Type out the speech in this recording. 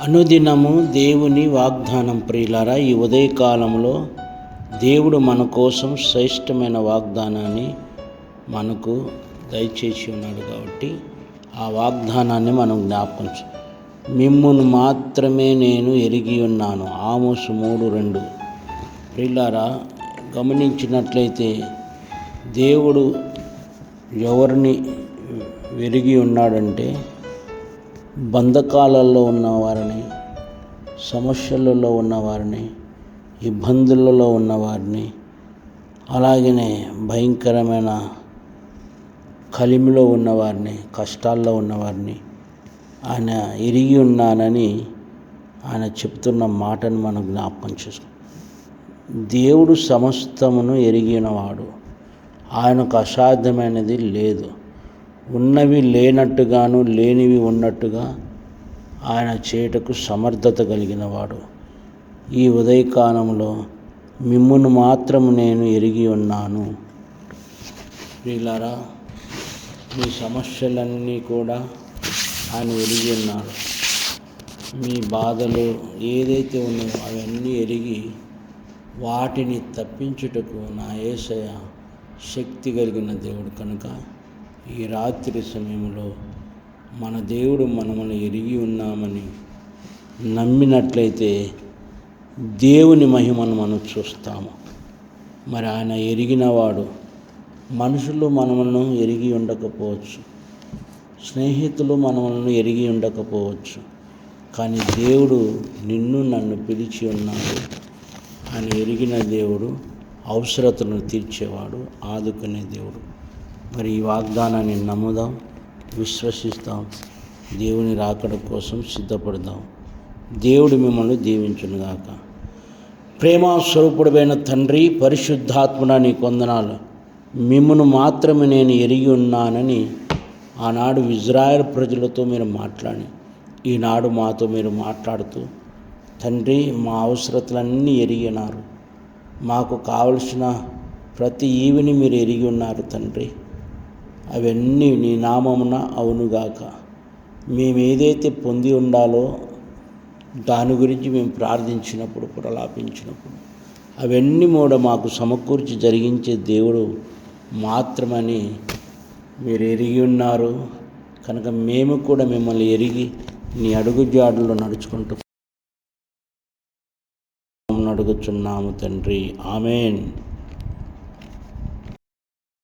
అనుదినము దేవుని వాగ్దానం ప్రియులారా ఈ ఉదయకాలంలో దేవుడు మన కోసం శ్రేష్టమైన వాగ్దానాన్ని మనకు దయచేసి ఉన్నాడు కాబట్టి ఆ వాగ్దానాన్ని మనం జ్ఞాపకం మిమ్మును మాత్రమే నేను ఎరిగి ఉన్నాను. ఆమోసు మూడు రెండు. ప్రియులారా గమనించినట్లయితే దేవుడు ఎవరిని వెరిగి ఉన్నాడంటే బంధకాలలో ఉన్నవారిని సమస్యలలో ఉన్నవారిని ఇబ్బందులలో ఉన్నవారిని అలాగనే భయంకరమైన కలిమిలో ఉన్నవారిని కష్టాల్లో ఉన్నవారిని ఆయన ఎరిగి ఉన్నానని ఆయన చెప్తున్న మాటను మనం జ్ఞాపకం చేసుకో. దేవుడు సమస్తమును ఎరిగినవాడు. ఆయనకు అసాధ్యమైనది లేదు. ఉన్నవి లేనట్టుగాను లేనివి ఉన్నట్టుగా ఆయన చేటకు సమర్థత కలిగినవాడు. ఈ ఉదయకాలంలో మిమ్మును మాత్రం నేను ఎరిగి ఉన్నాను. వీళ్ళారా మీ సమస్యలన్నీ కూడా ఆయన ఎరిగి ఉన్నాడు మీ బాధలు ఏదైతే ఉన్నాయో అవన్నీ ఎరిగి వాటిని తప్పించుటకు నా ఏసయ శక్తి కలిగిన దేవుడు కనుక ఈ రాత్రి సమయంలో మన దేవుడు మనమని ఎరిగి ఉన్నామని నమ్మినట్లయితే దేవుని మహిమను మనం చూస్తాము. మరి ఆయన ఎరిగినవాడు మనుషులు మనములను ఎరిగి ఉండకపోవచ్చు. స్నేహితులు మనములను ఎరిగి ఉండకపోవచ్చు. కానీ దేవుడు నిన్ను నన్ను పిలిచి ఉన్నాడు. ఆయన ఎరిగిన దేవుడు అవసరతలను తీర్చేవాడు ఆదుకునే దేవుడు. మరి ఈ వాగ్దానాన్ని నమ్ముదాం విశ్వసిస్తాం దేవుని రాకడ కోసం సిద్ధపడదాం. దేవుడు మిమ్మల్ని దీవించునుగాక. ప్రేమ స్వరూపుడమైన తండ్రి పరిశుద్ధాత్మన నీ కొందనాలు మిమ్మను మాత్రమే నేను ఎరిగి ఉన్నానని ఆనాడు ఇజ్రాయెల్ ప్రజలతో మీరు మాట్లాడి ఈనాడు మాతో మీరు మాట్లాడుతూ తండ్రి మా అవసరతలన్నీ ఎరిగినారు మాకు కావలసిన ప్రతి ఈవిని మీరు ఎరిగి ఉన్నారు తండ్రి. అవన్నీ నీ నామమున అవునుగాక. మేము ఏదైతే పొంది ఉండాలో దాని గురించి మేము ప్రార్థించినప్పుడు ప్రలాపించినప్పుడు అవన్నీ కూడా మాకు సమకూర్చి జరిగించే దేవుడు మాత్రమని మీరు ఎరిగి ఉన్నారు. కనుక మేము కూడా మిమ్మల్ని ఎరిగి నీ అడుగుజాడులో నడుచుకుంటూ అడుగుచున్నాము తండ్రి. ఆమెన్.